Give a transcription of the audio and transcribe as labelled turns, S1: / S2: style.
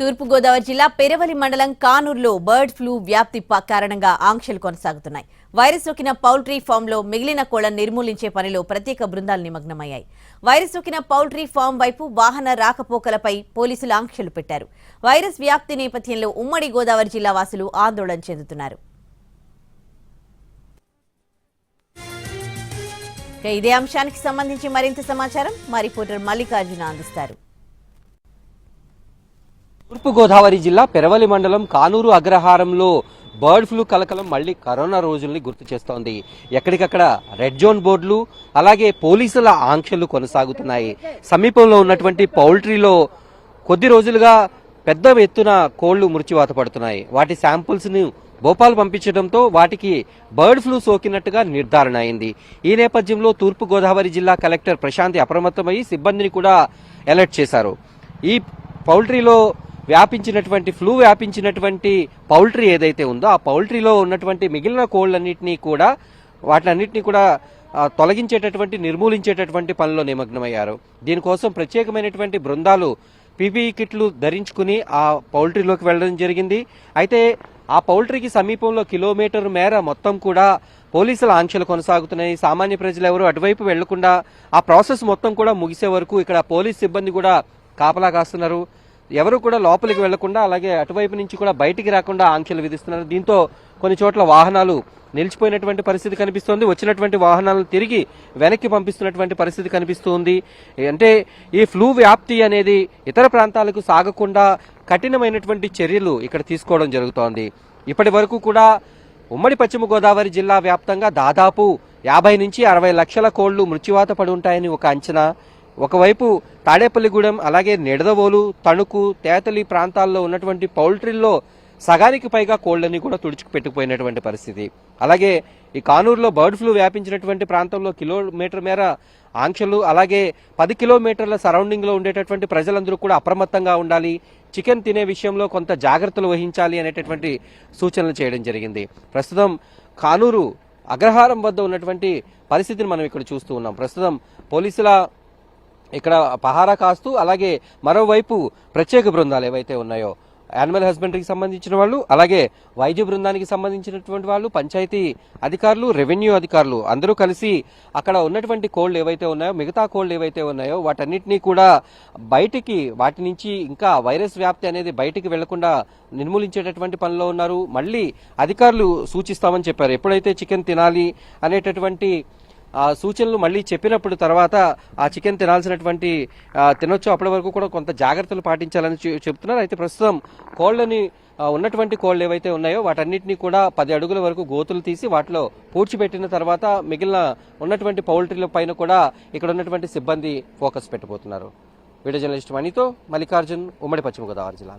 S1: తూర్పుగోదావరి జిల్లా పెరవలి మండలం కానూరులో bird flu వ్యాప్తి కారణంగా ఆంక్షలు కొనసాగుతున్నాయి. వైరస్ సోకిన పౌల్ట్రీ ఫామ్లో మిగిలిన కోళ్ళను నిర్మూలించే పనిలో ప్రత్యేక బృందాలు నిమగ్నమయ్యాయి. వైరస్ సోకిన పౌల్ట్రీ ఫామ్ వైపు వాహన రాకపోకలపై పోలీసులు ఆంక్షలు పెట్టారు. వైరస్ వ్యాప్తి నేపథ్యంలో ఉమ్మడి గోదావరి జిల్లా వాసులు ఆందోళన చెందుతున్నారు. ఇదే అంశానికి సంబంధించి మరింత సమాచారం. మా రిపోర్టర్ మల్లికార్జున అందిస్తారు.
S2: తూర్పుగోదావరి జిల్లా పెరవలి మండలం కానూరు అగ్రహారంలో బర్డ్ ఫ్లూ కలకలం మళ్ళీ కరోనా రోజుల్ని గుర్తు చేస్తోంది. ఎక్కడికక్కడ రెడ్ జోన్ బోర్డులు అలాగే పోలీసుల ఆంక్షలు కొనసాగుతున్నాయి. సమీపంలో ఉన్నటువంటి పౌల్ట్రీలో కొద్ది రోజులుగా పెద్ద ఎత్తున కోళ్ళు మృత్యువాత పడుతున్నాయి. వాటి శాంపుల్స్ను భోపాల్ పంపించడంతో వాటికి బర్డ్ ఫ్లూ సోకినట్టుగా నిర్ధారణ అయింది. ఈ నేపథ్యంలో తూర్పుగోదావరి జిల్లా కలెక్టర్ ప్రశాంతి అప్రమత్తమై సిబ్బందిని కూడా అలర్ట్ చేశారు. ఈ పౌల్ట్రీలో వ్యాపించినటువంటి ఫ్లూ వ్యాపించినటువంటి పౌల్ట్రీ ఏదైతే ఉందో ఆ పౌల్ట్రీలో ఉన్నటువంటి మిగిలిన కోళ్ళన్నింటినీ కూడా వాటినన్నింటినీ కూడా తొలగించేటటువంటి నిర్మూలించేటటువంటి పనిలో నిమగ్నమయ్యారు. దీనికోసం ప్రత్యేకమైనటువంటి బృందాలు పీపీఈ కిట్లు ధరించుకుని ఆ పౌల్ట్రీలోకి వెళ్ళడం జరిగింది. అయితే ఆ పౌల్ట్రీకి సమీపంలో కిలోమీటర్ మేర మొత్తం కూడా పోలీసుల ఆంక్షలు కొనసాగుతున్నాయి. సామాన్య ప్రజలు ఎవరు అటువైపు వెళ్ళకుండా ఆ ప్రాసెస్ మొత్తం కూడా ముగిసే వరకు ఇక్కడ పోలీస్ సిబ్బంది కూడా కాపలా కాస్తున్నారు. ఎవరు కూడా లోపలికి వెళ్ళకుండా అలాగే అటువైపు నుంచి కూడా బయటికి రాకుండా ఆంక్షలు విధిస్తున్నారు. దీంతో కొన్ని చోట్ల వాహనాలు నిలిచిపోయినటువంటి పరిస్థితి కనిపిస్తోంది. వచ్చినటువంటి వాహనాలను తిరిగి వెనక్కి పంపిస్తున్నటువంటి పరిస్థితి కనిపిస్తుంది. అంటే ఈ ఫ్లూ వ్యాప్తి అనేది ఇతర ప్రాంతాలకు సాగకుండా కఠినమైనటువంటి చర్యలు ఇక్కడ తీసుకోవడం జరుగుతోంది. ఇప్పటి వరకు కూడా ఉమ్మడి పశ్చిమ గోదావరి జిల్లా వ్యాప్తంగా దాదాపు యాభై నుంచి అరవై లక్షల కోళ్ళు మృత్యువాత పడి ఉంటాయని ఒక అంచనా. ఒకవైపు తాడేపల్లిగూడెం అలాగే నిడదవోలు తణుకు తేతలి ప్రాంతాల్లో ఉన్నటువంటి పౌల్ట్రీల్లో సగానికి పైగా కోళ్ళని కూడా తుడుచుకు పెట్టుకుపోయినటువంటి పరిస్థితి. అలాగే ఈ కానూరులో బర్డ్ ఫ్లూ వ్యాపించినటువంటి ప్రాంతంలో కిలోమీటర్ మేర ఆంక్షలు అలాగే పది కిలోమీటర్ల సరౌండింగ్లో ఉండేటటువంటి ప్రజలందరూ కూడా అప్రమత్తంగా ఉండాలి చికెన్ తినే విషయంలో కొంత జాగ్రత్తలు వహించాలి అనేటటువంటి సూచనలు చేయడం జరిగింది. ప్రస్తుతం కానూరు అగ్రహారం వద్ద ఉన్నటువంటి పరిస్థితిని మనం ఇక్కడ చూస్తూ ఉన్నాం. ప్రస్తుతం పోలీసుల ఇక్కడ పహారా కాస్తూ అలాగే మరోవైపు ప్రత్యేక బృందాలు ఏవైతే ఉన్నాయో యానిమల్ హస్బెండరీకి సంబంధించిన వాళ్ళు అలాగే వైద్య బృందానికి సంబంధించినటువంటి వాళ్ళు పంచాయతీ అధికారులు రెవెన్యూ అధికారులు అందరూ కలిసి అక్కడ ఉన్నటువంటి కోళ్ళు ఏవైతే ఉన్నాయో మిగతా కోళ్ళు ఏవైతే ఉన్నాయో వాటన్నిటినీ కూడా బయటికి వాటి నుంచి ఇంకా వైరస్ వ్యాప్తి అనేది బయటికి వెళ్ళకుండా నిర్మూలించేటటువంటి పనిలో ఉన్నారు. మళ్ళీ అధికారులు సూచిస్తామని చెప్పారు. ఎప్పుడైతే చికెన్ తినాలి అనేటటువంటి ఆ సూచనలు మళ్ళీ చెప్పినప్పుడు తర్వాత ఆ చికెన్ తినాల్సినటువంటి తినొచ్చు అప్పటి వరకు కూడా కొంత జాగ్రత్తలు పాటించాలని చెప్తున్నారు. అయితే ప్రస్తుతం కోళ్ళని ఉన్నటువంటి కోళ్ళు ఏవైతే ఉన్నాయో వాటన్నిటిని కూడా పది అడుగుల వరకు గోతులు తీసి వాటిలో పూడ్చిపెట్టిన తర్వాత మిగిలిన ఉన్నటువంటి పౌల్ట్రీల పైన కూడా ఇక్కడ ఉన్నటువంటి సిబ్బంది ఫోకస్ పెట్టబోతున్నారు. వీడియో జర్నలిస్ట్ మణితో మల్లికార్జున్ ఉమ్మడి పశ్చిమ గోదావరి జిల్లా.